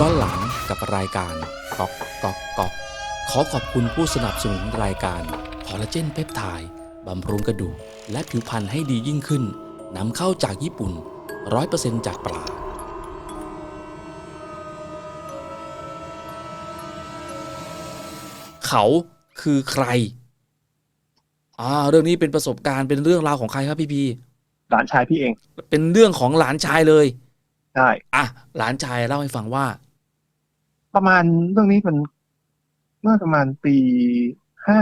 ย้อนหลังกับรายการก๊อกก๊อกก๊อกขอขอบคุณผู้สนับสนุนรายการคอลลาเจนเพปไทด์บำรุงกระดูกและผิวพรรณให้ดียิ่งขึ้นนำเข้าจากญี่ปุ่น 100%จากปลาเขาคือใคร อ่า เรื่องนี้เป็นประสบการณ์เป็นเรื่องราวของใครครับพี่พีหลานชายพี่เอง เป็นเรื่องของหลานชายเลย ใช่ อะ หลานชายเล่าให้ฟังว่า ประมาณเรื่องนี้มันเมื่อประมาณปีห้า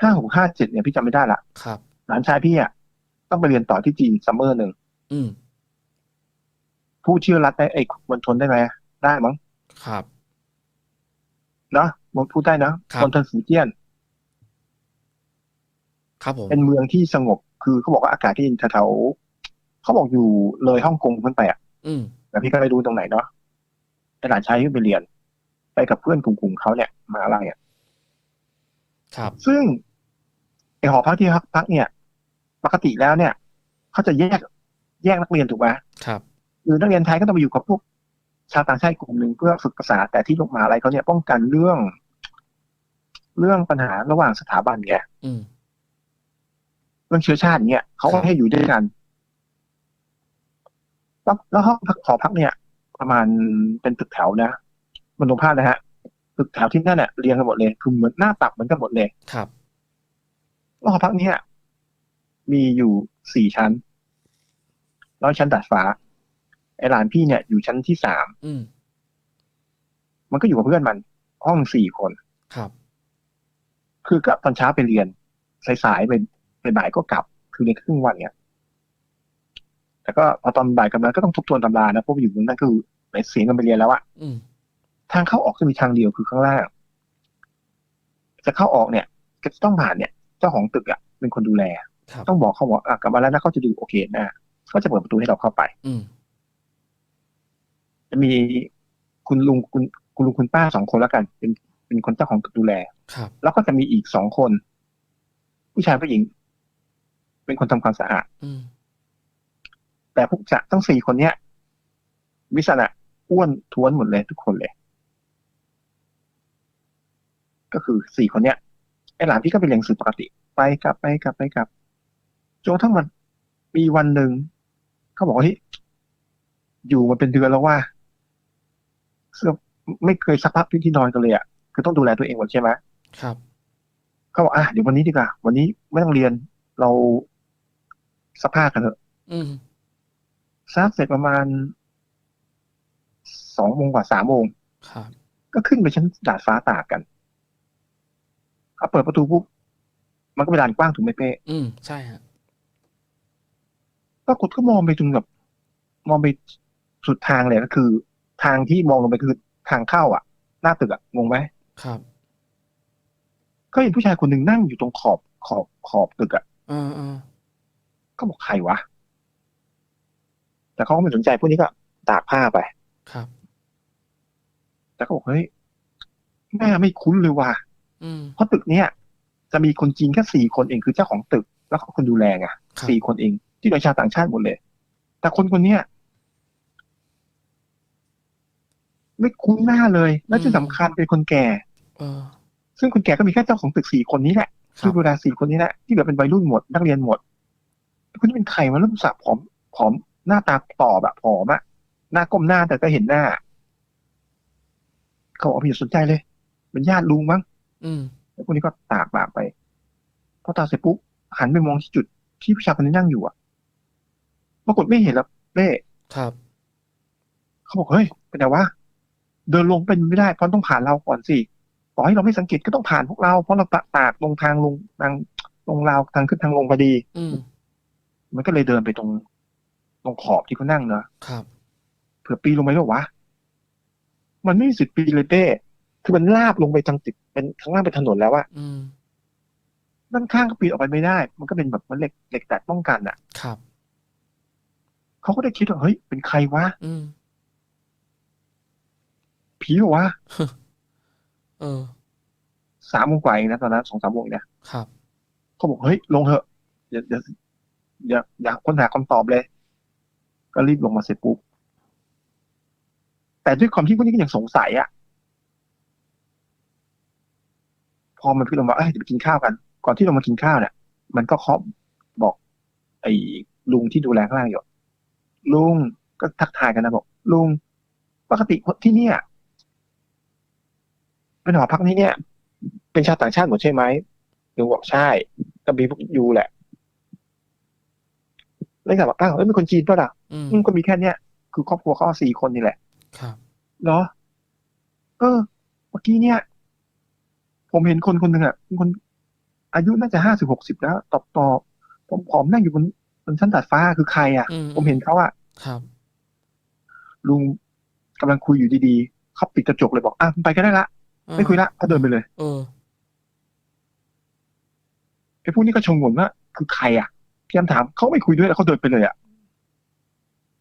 ห้าหกห้าเจ็ดเนี่ยพี่จำไม่ได้ละครับ หลานชายพี่อะต้องไปเรียนต่อที่จีนซัมเมอร์หนึ่งอืมผู้ชื่อรัฐได้ไอ้มณฑลได้ไหมได้มั้งครับเนาะมณพูดได้นะครับมณฑลฝูเจี้ยน ครับผมเป็นเมืองที่สงบ คือเขาบอกว่าอากาศที่แถวๆเขาบอกอยู่เลยฮ่องกงขึ้นไปอะ อืมแต่พี่ก็ไม่รู้ตรงไหนเนาะ แต่หลานชายพี่ไปเรียน ไปกับเพื่อนกลุ่มๆเขาเนี่ยมหาอะไรอะครับ ซึ่งไอหอพักที่พักพักเนี่ย ปกติแล้วเนี่ยเขาจะแยกแยกนักเรียนถูกไหมครับคือนักเรียนไทยก็ต้องไปอยู่กับพวกชาวต่างชาติกลุ่มหนึ่งเพื่อฝึกภาษาแต่ที่ลงมาอะไรเขาเนี่ยป้องกันเรื่อง เรื่องปัญหาระหว่างสถาบันไงอืมเรื่องเชื้อชาติเนี่ยเขาก็ครับให้อยู่ด้วยกันแล้วแล้วห้องพักหอพักเนี่ย ประมาณเป็นตึกแถวนะ มันลงภาพนะฮะ ตึกแถวที่นั่นเนี่ยเรียงกันหมดเลยคือเหมือนหน้าตักเหมือนกันหมดเลยครับแล้วหอพักเนี้มีอยู่สี่ชั้น แล้วชั้นดาดฟ้า ไอ้หลานพี่เนี่ยอยู่ชั้นที่สามอืมมันก็อยู่กับเพื่อนมัน ห้องสี่คนครับ คือก็ตอนเช้าไปเรียนสายๆไปไปบ่ายก็กลับ คือในครึ่งวันเนี่ย แต่ก็พอตอนบ่ายกลับมาก็ต้องทบทวนตำรานะเพราะว่าอยู่ตรงนั้นคือไปเสียเงินไปเรียนแล้วอะอืมทางเข้าออกจะมีทางเดียวคือข้างล่างจะเข้าออกเนี่ย ก็จะต้องผ่านเนี่ย เจ้าของตึกอะเป็นคนดูแลครับต้องบอกเขาบอกอะกลับมาแล้วนะเขาจะดูโอเคนะเขาจะเปิดประตูให้เราเข้าไปอืมจะมีคุณลุงคุณคุณลุงคุณป้าสองคนแล้วกัน เป็นเป็นคนเจ้าของตึกดูแลครับแล้วก็จะมีอีกสองคน ผู้ชายผู้หญิง เป็นคนทำความสะอาดอืม แต่พวกจะทั้งสี่คนเนี้ย วิสนะอ้วนท้วนหมดเลยทุกคนเลย ก็คือสี่คนเนี้ยไอ้หลานพี่ก็ไปเรียนหนังสือปกติ ไปกลับไปกลับไปกลับจนกระทั่งมันมีวันหนึ่งเขาบอกว่าเฮ้ยอยู่มาเป็นเดือนแล้วว่าเสื้อไม่เคยซักผ้าที่ที่นอนกันเลยอะคือต้องดูแลตัวเองหมดใช่ไหมครับเขาบอกอะเดี๋ยววันนี้ดีกว่าวันนี้ไม่ต้องเรียนเราซักผ้ากันเถอะ อืมซักเสร็จประมาณสองโมงกว่าสามโมงครับก็ขึ้นไปชั้นดาดฟ้าตากกันเขาเปิดประตูปุ๊บมันก็เป็นลานกว้างถูกไหมเป้อืมใช่ฮะปรากฏก็มองไปจนแบบมองไปสุดทางเลยก็คือ ทางที่มองลงไปคือทางเข้าอะ หน้าตึกอะงงไหมครับ ก็เห็นผู้ชายคนหนึ่งนั่งอยู่ตรงขอบขอบขอบตึกอะอ่าอ่าก็บอกใครวะ แต่เขาก็ไม่สนใจพวกนี้ก็ตากผ้าไปครับ แต่เขาบอกเฮ้ยหน้าไม่คุ้นเลยว่ะอืมเพราะตึกเนี้ยจะมีคนจีนแค่สี่คนเองคือเจ้าของตึก แล้วก็คนดูแลไงครับสี่คนเอง ที่เป็นชาวต่างชาติหมดเลย แต่คนคนเนี้ยไม่คุ้นหน้าเลย และที่สำคัญเป็นคนแก่เออซึ่งคนแก่ก็มีแค่เจ้าของตึกสี่คนนี้แหละครัคือบดูแลสี่คนนี้แหละที่เหลือเป็นวัยรุ่นหมดนักเรียนหมดคนนี้เป็นใครมาเริ่มสับผอมผอม หน้าตาตอบแบบผอมอะหน้าก้มหน้าแต่ก็เห็นหน้า เขาบอกพี่อย่าสนใจเลย เป็นญาติลุงมั้งอืมแล้วคนนี้ก็ตากบากไปพอตากเสร็จปุ๊บหันไปมองที่จุดที่ผู้ชายคนนี้นั่งอยู่อะปรากฏไม่เห็นแล้วเป้ครับ เขาบอกเฮ้ยเป็นไงวะเดินลงเป็นไม่ได้เพราะต้องผ่านเราก่อนสิต่อให้เราไม่สังเกตก็ต้องผ่านพวกเรา เพราะเราตะตากลงทางลงทางลงราวทางขึ้นทางลงพอดีอืมมันก็เลยเดินไปตรง ตรงขอบที่เขานั่งเนอะครับ เผื่อปีนลงไปก็วะ มันไม่มีสิทธิ์ปีนเลยเป้คือมันลาบลงไปทางติดเป็นข้างล่างเป็นถนนแล้วอะอืมด้านข้างก็ปีนออกไปไม่ได้ มันก็เป็นแบบเหมันเหล็กเหล็กดัดป้องกันอะครับเขาก็ได้คิดว่าเฮ้ยเป็นใครวะอืมผีเหรอวะเออสามโมงกว่าเองนะตอนนั้นสองสามโมงเองนะครับเขาบอกเฮ้ยลงเถอะอย่าอย่าอย่าอย่าค้นหาคำตอบเลย ก็รีบลงมาเสร็จปุ๊บ แต่ด้วยความที่พวกนี้ก็ยังสงสัยอะพอมันพี่ลงมาเอ้ยเดี๋ยวไปกินข้าวกัน ก่อนที่เรามากินข้าวเนี่ย มันก็เคาะบอก ไอ้ลุงที่ดูแลข้างล่างอยู่ ลุงก็ทักทายกันนะบอก ลุง ปกติที่เนี่ย เป็นหอพักที่เนี่ย เป็นชาวต่างชาติหมดใช่ไหมลุงบอกใช่ ก็มีพวกยูแหละแล้วก็บอกอ้าวแล้วเป็นคนจีนป่ะล่ะอื มอืมก็มีแค่เนี้ยคือครอบครัวเขาสี่คนนี่แหละ ครับเหรอเออเมื่อกี้เนี่ย ผมเห็นคนคนหนึ่งอะเป็นคนอายุน่าจะห้าสิบหกสิบแล้ว ตอบตอบผมผอมนั่งอยู่บนบนชั้นดาดฟ้าคือใคร อะอืมผมเห็นเขาอะครับลุงกำลังคุยอยู่ดีๆเขาปิดกระจกเลยบอกอะไปก็ได้ละ ไม่คุยละเขาเดินไปเลย เออไอ้พวกนี้ก็ชงงว่าคือใครอะพี่ยามถามเขาไม่คุยด้วยแล้วเขาเดินไปเลยอะ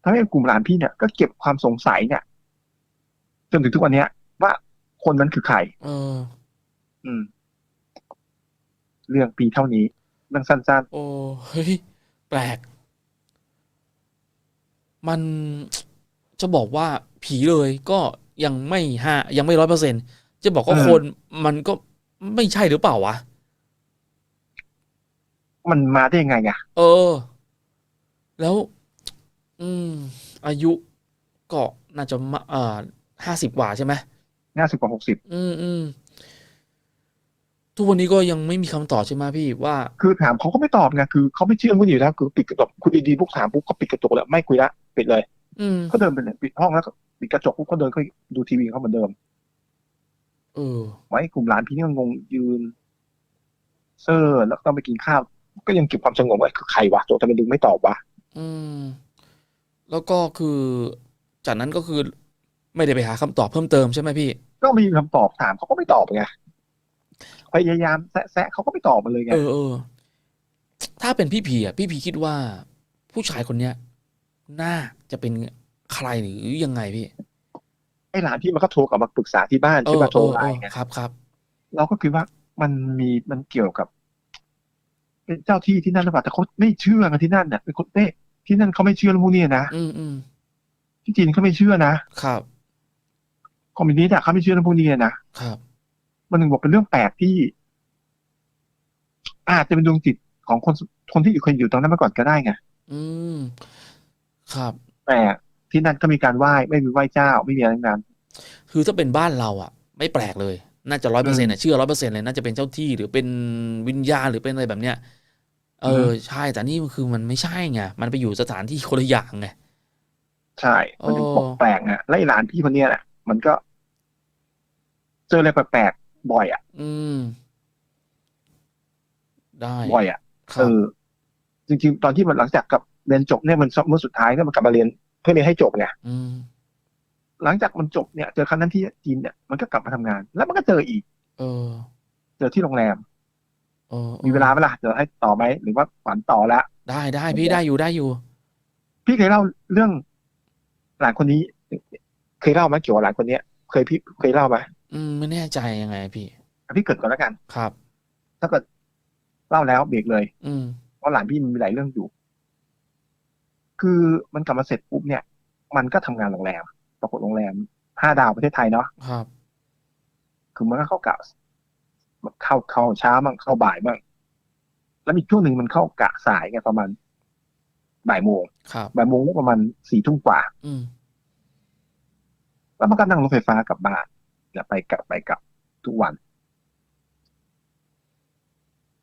ทำให้กลุ่มหลานพี่เนี่ยก็เก็บความสงสัยเนี่ยจนถึงทุกวันเนี้ย ว่าคนนั้นคือใครเอออืม เรื่องปีเท่านี้เรื่องสั้นโอ้เฮ้ยแปลก มันจะบอกว่าผีเลยก็ยังไม่ห้ายังไม่ร้อยเปอร์เซ็นจะบอกว่าคนมันก็ไม่ใช่หรือเปล่าวะๆมันมาได้ยังไงอะเออ แล้ว อืม อายุก็น่าจะมาเอ่อห้าสิบกว่าใช่ไหมห้าสิบกว่าหกสิบอืมอืมทุกวันนี้ก็ยังไม่มีคำตอบใช่ไหมพี่ว่า คือถามเขาก็ไม่ตอบไงคือเขาไม่เชื่อคุณอยู่แล้วคือปิดกระจกคุณดีๆพวกถามปุ๊บก็ปิดกระจกแล้วไม่คุยละปิดเลย อืมเขาเดินไปเลยปิดห้องแล้วก็ปิดกระจกปุ๊บเขาเดินก็ดูทีวีเขาเหมือนเดิม เออ ไว้กลุ่มหลานพี่นี่ก็งงยืน เซอร์แล้วก็ไปกินข้าวก็ยังเก็บความสงบไว้คือใครวะโจทำไมดึงไม่ตอบวะอืม แล้วก็คือจากนั้นก็คือไม่ได้ไปหาคำตอบเพิ่มเติมใช่ไหมพี่ ก็ไม่มีคำตอบถามเขาก็ไม่ตอบไงพยายามแซะแซะเขาก็ไม่ตอบมาเลยไงเออเออถ้าเป็นพี่พีอะพี่พีคิดว่า ผู้ชายคนเนี้ยน่าจะเป็นใครหรือยังไงพี่ไอ้หลานพี่มันก็โทรกลับมาปรึกษาที่บ้านเอใช่อป่ะเอโทรอไลเออน์ไงครับครับเราก็คิดว่ามันมีมันเกี่ยวกับ เป็นเจ้าที่ที่นั่นหรือเปล่าแต่เขาไม่เชื่อกันที่นั่นเนี่ยเป็นคนเต้ ที่นั่นเขาไม่เชื่อเรื่องพวกนี้นะอืมอืมที่จีนเขาไม่เชื่อนะครับคอมมิวนิสต์อะเขาไม่เชื่อเรื่องพวกนี้นะครับ มันถึงบอกเป็นเรื่องแปลกที่ อาจจะเป็นดวงจิตของคนคนที่อยู่เคยอยู่ตรงนั้นมาก่อนก็ได้ไงอืมครับ แต่ที่นั่นก็มีการไหว้ไม่มีไหว้เจ้าไม่มีอะไรทั้งนั้น คือถ้าเป็นบ้านเราอะ ไม่แปลกเลย น่าจะร้อยเปอร์เซ็นต์อะเชื่อร้อยเปอร์เซ็นต์เลยน่าจะเป็นเจ้าที่หรือเป็นวิญญาณหรือเป็นอะไรแบบเนี้ย เออใช่ แต่นี่มันคือมันไม่ใช่ไงมันไปอยู่สถานที่คนละอย่างไงใช่ มันถึงโอ้บอกแปลกอะและไอ้หลานพี่คนเนี้ยแหละมันก็ เจออะไรแปลกๆบ่อยอะอืม ได้บ่อยอะคเอรับอจริงๆ ตอนที่มันหลังจากกับเรียนจบเนี่ยมันเมื่อสุดท้ายเนี่ยมันกลับมาเรียนเพื่อเรียนให้จบไงอืมหลังจากมันจบเนี่ยเจอครั้งนั้นที่จีนเนี่ยมันก็กลับมาทำงาน แล้วมันก็เจออีก เออ เจอที่โรงแรม เออมีเวลาไหมล่ะเดี๋ยวให้ต่อไหมหรือว่าฝันต่อแล้วได้ได้พี่ได้อยู่ได้อยู่ พี่เคยเล่าเรื่องหลานคนนี้ เคยเล่าไหมเกี่ยวกับหลานคนเนี้ย เคยพี่เคยเล่าไหมอืมไม่แน่ใจยังไงพี่อะพี่เกิดก่อนแล้วกัน ครับ ถ้าเกิดเล่าแล้วเบรกเลย อืมเพราะหลานพี่มันมีหลายเรื่องอยู่ คือมันกลับมาเสร็จปุ๊บเนี่ย มันก็ทำงานโรงแรมปรากฏโรงแรมห้าดาวประเทศไทยเนาะครับ คือมันก็เข้ากะ เข้าเข้าเช้ามั่งเข้าบ่ายมั่งแล้วมีช่วงหนึ่งมันเข้ากะสายไงประมาณบ่ายโมงครับบ่ายโมงก็ประมาณสี่ทุ่มกว่าอืมแล้วมันก็นั่งรถไฟฟ้ากลับบ้านเนี่ยไปกลับไปกลับทุกวัน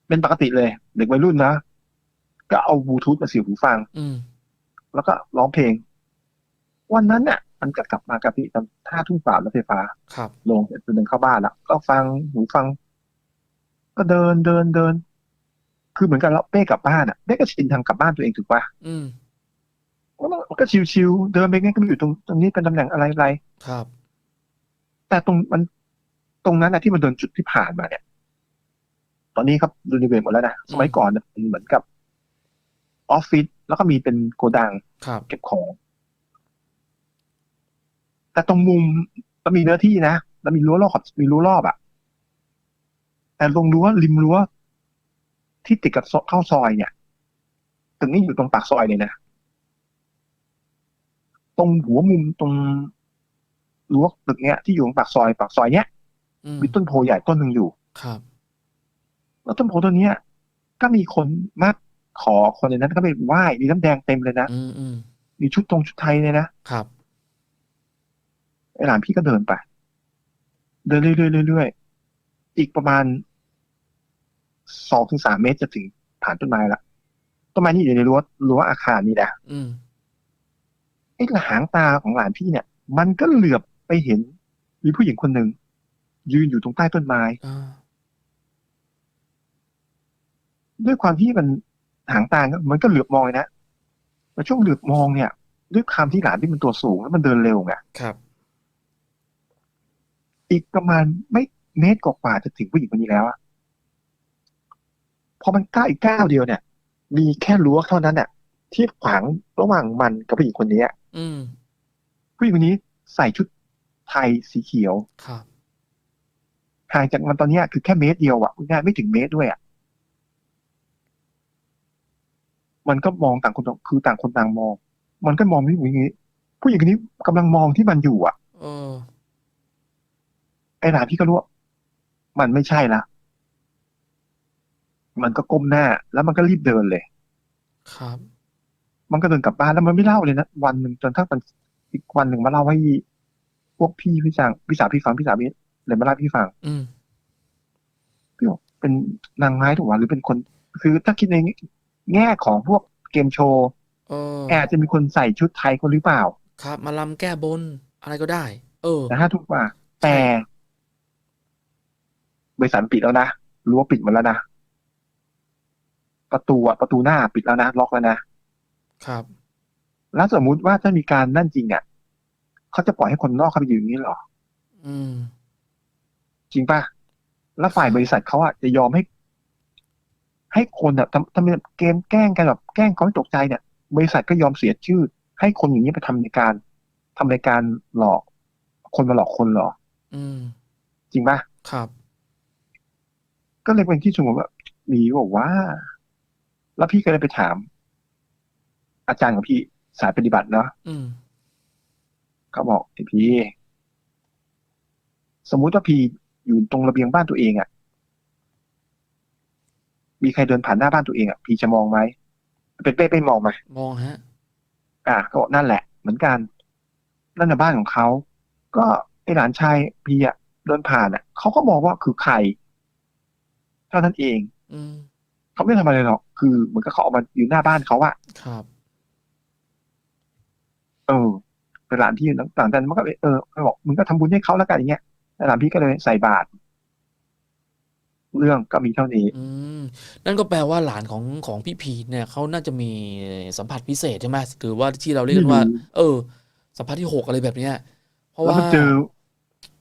เป็นปกติเลย เด็กวัยรุ่นนะก็เอาบลูทูธมาเสียบหูฟัง อืมแล้วก็ร้องเพลง วันนั้นเนี่ยมันก็กลับมากับพี่ตอนห้าทุ่มกว่ารถไฟฟ้า ครับ ลงเสร็จเดินเข้าบ้านแล้วก็ฟังหูฟัง ก็เดินเดินเดิน คือเหมือนกันเราเป้กลับบ้านอะเป้ก็ชินทางกลับบ้านตัวเองถูกปะอืมมันก็ชิวๆเดินไปไงก็ไม่อยู่ตรงตรงนี้เป็นตำแหน่งอะไรอะไรครับ แต่ตรงมันตรงนั้นนะที่มันเดินจุดที่ผ่านมาเนี่ย ตอนนี้ครับรีโนเวทหมดแล้วนะสมัยก่อนเนี่ยมันเหมือนกับออฟฟิศแล้วก็มีเป็นโกดังครับเก็บของ แต่ตรงมุมมันมีเนื้อที่นะ แล้วมีรั้วรอบมีรั้วรอบอะ แต่ตรงรั้วริมรั้วที่ติดกับเข้าซอยเนี่ยตึงนี้อยู่ตรงปากซอยเลยนะตรงหัวมุมตรงรั้วตึกเนี้ยที่อยู่ตรงปากซอย ปากซอยเนี้ยอืมมีต้นโพใหญ่ต้นหนึ่งอยู่ ครับ แล้วต้นโพต้นเนี้ย ก็มีคนมาขอคนในนั้นก็ไปไหว้มีน้ำแดงเต็มเลยนะอืมอืมมีชุดตรงชุดไทยเลยนะครับไอ้หลานพี่ก็เดินไป เดินเรื่อยๆเรื่อยๆ อีกประมาณสองถึงสามเมตรจะถึงผ่านต้นไม้ละต้นไม้นี่อยู่ในรั้วรั้วอาคารนี่แหละอืมไอ้หางตาของหลานพี่เนี่ย มันก็เหลือบไปเห็นมีผู้หญิงคนหนึ่งยืนอยู่ตรงใต้ต้นไม้อ่าด้วยความที่มันหางตา มันก็เหลือบมองเลยนะแล้วช่วงเหลือบมองเนี่ย ด้วยความที่หลานที่มันตัวสูงแล้วมันเดินเร็วไงครับ อีกประมาณไม่ เมตรกว่าๆจะถึงผู้หญิงคนนี้แล้วอะพอมันก้าวอีกก้าวเดียวเนี่ย มีแค่รั้วเท่านั้นน่ะที่ขวางระหว่างมันกับผู้หญิงคนนี้อะอืมผู้หญิงคนนี้ใส่ชุดไทยสีเขียวครับห่างจากมันตอนเนี้ยคือแค่เมตรเดียวอะง่ายไม่ถึงเมตรด้วยอะมันก็มองต่างคนต่างคือต่างคนต่างมอง มันก็มองผู้หญิงคนนี้ ผู้หญิงคนนี้กำลังมองที่มันอยู่อะเออไอ้หลานพี่ก็รู้ว่า มันไม่ใช่ละ มันก็ก้มหน้า แล้วมันก็รีบเดินเลย ครับ มันก็เดินกลับบ้านแล้วมันไม่เล่าเลยนะวันหนึ่งจนทั้งมันอีกวันหนึ่งมาเล่าให้พวกพี่พี่จางพี่สาวพี่ฟังพี่สาวพี่เลยมาเล่าให้พี่ฟัง อืมพี่บอกเป็นนางไม้ถูกวะหรือเป็นคน คือถ้าคิดในแง่ของพวกเกมโชว์เออแอาจจะมีคนใส่ชุดไทยคนหรือเปล่า ครับ มาลำแก้บน อะไรก็ได้ เออแต่ถ้าทุกว่าแต่ บริษัทปิดแล้วนะรั้วปิดหมดแล้วนะประตูอะประตูหน้าปิดแล้วนะล็อกแล้วนะครับ แล้วสมมุติว่าถ้ามีการนั่นจริงอะเขาจะปล่อยให้คนนอกเข้าไปอยู่อย่างนี้เหรอ อืม จริงป่ะแล้วฝ่ายบริษัทเขาอะจะยอมให้ ให้คนอะทำทำเกมแกล้งกันแบบแกล้งเขาให้ตกใจเนี่ย บริษัทก็ยอมเสียชื่อ ให้คนอย่างนี้ไปทำในการทำในการหลอก คนมาหลอกคนเหรอ อืม จริงป่ะครับ ก็เลยเป็นที่สมมติว่ามีบอกว่า แล้วพี่ก็เลยไปถาม อาจารย์ของพี่สายปฏิบัติเนาะอืมเขาบอกไอพี่สมมุติว่าพี่อยู่ตรงระเบียงบ้านตัวเองอะ่ะ มีใครเดินผ่านหน้าบ้านตัวเองอะ่ะ พี่จะมองไหมเป็นเป้ไปมองไหมมองฮะ อะก็บอกนั่นแหละ เหมือนกันนั่นในบ้านของเขาก็ไอหลานชายพี่อะ่ะเดินผ่านอะ่ะเขาก็มองว่าคือใครเท่านั้นเอง อืมเขาไม่ทำอะไรหรอก คือเหมือนกับเขาออกมาอยู่หน้าบ้านเขาอะครับ เออเป็นหลานพี่หลังจากนั้นมันก็เลยเออเขาบอกมึงก็ทำบุญให้เขาแล้วกันอย่างเงี้ยแล้วหลานพี่ก็เลยใส่บาตรเรื่องก็มีเท่านี้อืมนั่นก็แปลว่าหลานของของพี่พีทเนี่ยเขาน่าจะมีสัมผัสพิเศษใช่ไหมหรือว่าที่เราเรียกกันว่าไม่รู้เออ สัมผัสที่หกอะไรแบบเนี้ย เพราะแล้วว่ามันเจอ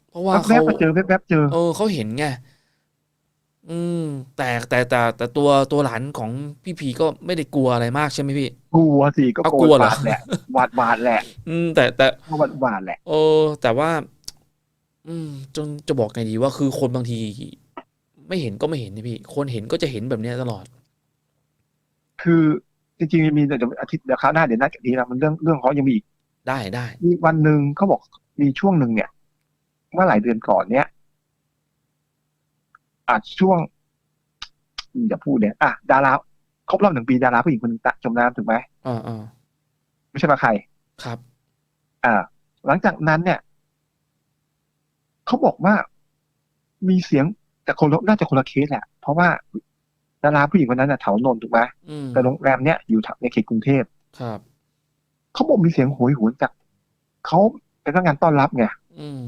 เพราะว่าแวเขาบๆมาเจอแวบๆเจอ เออเขาเห็นไง อืมแต่แต่แต่แต่ตัวตัวหลานของพี่พีก็ไม่ได้กลัวอะไรมากใช่ไหมพี่ กลัวสิก็เอาโกกลัวรธเหรอบาดแหละหวาดหวาดแหละอืม แต่แต่ ก็หวาดหวาดแหละ เออแต่ว่า อืมจนจะบอกไงดีว่าคือคนบางที ไม่เห็นก็ไม่เห็นนี่พี่ คนเห็นก็จะเห็นแบบเนี้ยตลอด คือจริงๆมีแต่เดี๋ยวอาทิตย์เดี๋ยวคราวหน้าเดี๋ยวนัดกันทีนะมันเรื่องเรื่องเขายังมีอีกได้ได้มีวันหนึ่งเขาบอกมีช่วงหนึ่งเนี่ยเมื่อหลายเดือนก่อนเนี่ย อาจช่วงอย่าพูดเนี่ยอะดาราครบรอบหนึ่งปีดาราผู้หญิงคนหนึงตะจมน้ำถูกไหมอ่าอ่าไม่ใช่ปะใครครับ อ่า หลังจากนั้นเนี่ยเขาบอกว่ามีเสียงแต่คนละน่าจะคนละเคสแหละเพราะว่าดาราผู้หญิงคนนั้นน่ะแถวนนท์ถูกไหมอืมแต่โรงแรมเนี้ยอยู่ในเขตกรุงเทพครับเขาบอกมีเสียงโหยหวนจากเขาเป็นพนักงานต้อนรับไงอืม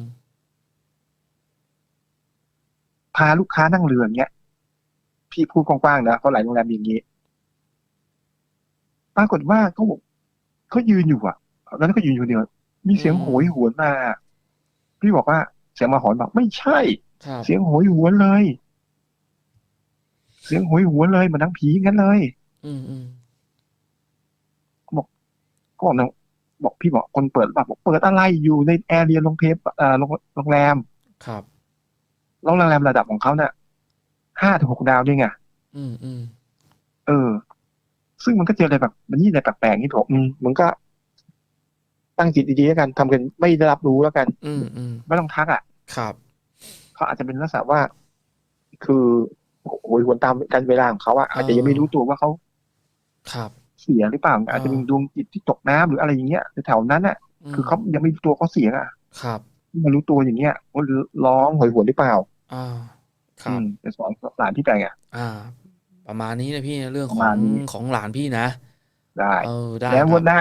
พาลูกค้านั่งเรืออย่างเงี้ย พี่พูดกว้างๆนะเพราะหลายโรงแรมมีอย่างนี้ ปรากฏว่าเขาบอกเขายืนอยู่อะแล้วก็ยืนอยู่เดียวมีเสียงโหยหวนมา พี่บอกว่าเสียงมาหอนบอกไม่ใช่ครับเสียงโหยหวนเลย เสียงโหยหวนเลยเหมือนนังผีงั้นเลย อืมอืมเขาบอกนะบอกพี่บอกคนเปิดแบบบอกเปิดอะไรอยู่ในแอร์เรียโรงเพลเอ่อโรงโรงแรม ครับแล้ว โรงแรมระดับของเขาเนี่ยห้าถึงหกดาวด้วยไงอืมอืมเออ ซึ่งมันก็เจออะไรแบบ มันนี่อะไรแปลกๆนี่ผมอืมมันก็ ตั้งจิตดีๆแล้วกันทำกันไม่ได้รับรู้แล้วกัน อืมอืมไม่ต้องทักอะ ครับเขาอาจจะเป็นลักษณะว่า คือโอ้ยหวนตามกันเวลาของเขาอะอาจจะยังไม่รู้ตัวว่าเขาครับ เสียหรือเปล่า อาจจะเป็นอ่าดวงจิตที่ตกน้ำหรืออะไรอย่างเงี้ยแถวๆนั้นอะมคือเขายังไม่รู้ตัวเขาเสียอะ ครับมารู้ตัวอย่างเงี้ยว่าร้องหอยหวนหรือเปล่า อ่าคอืรับ ม จะสอนหลานพี่ไปไงอ่าประมาณนี้นะพี่เรื่องปขระอมาณง นี้ ของหลานพี่นะ ได้ เออ ได้แล้วคงรัวดหน้า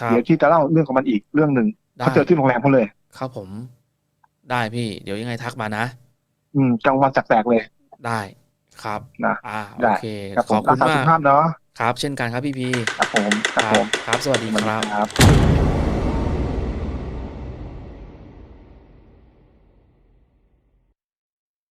ครับเดี๋ยวที่จะเล่าเรื่องของมันอีกเรื่องหนึ่ง ได้เขาเจอที่โรงแรมเขาเลย ครับผม ได้พี่ เดี๋ยวยังไงทักมานะ อืม กลางวันแสก ๆ เลย ได้ครับ นะ อ่าได้โอเค ครับขผอมบคุรัณกษาสุมาขกภาพเนาะ ครับ เช่นกันครับพี่พี ครับผมครับผมครับ สวัสดีสวัสคดีรับ ครับ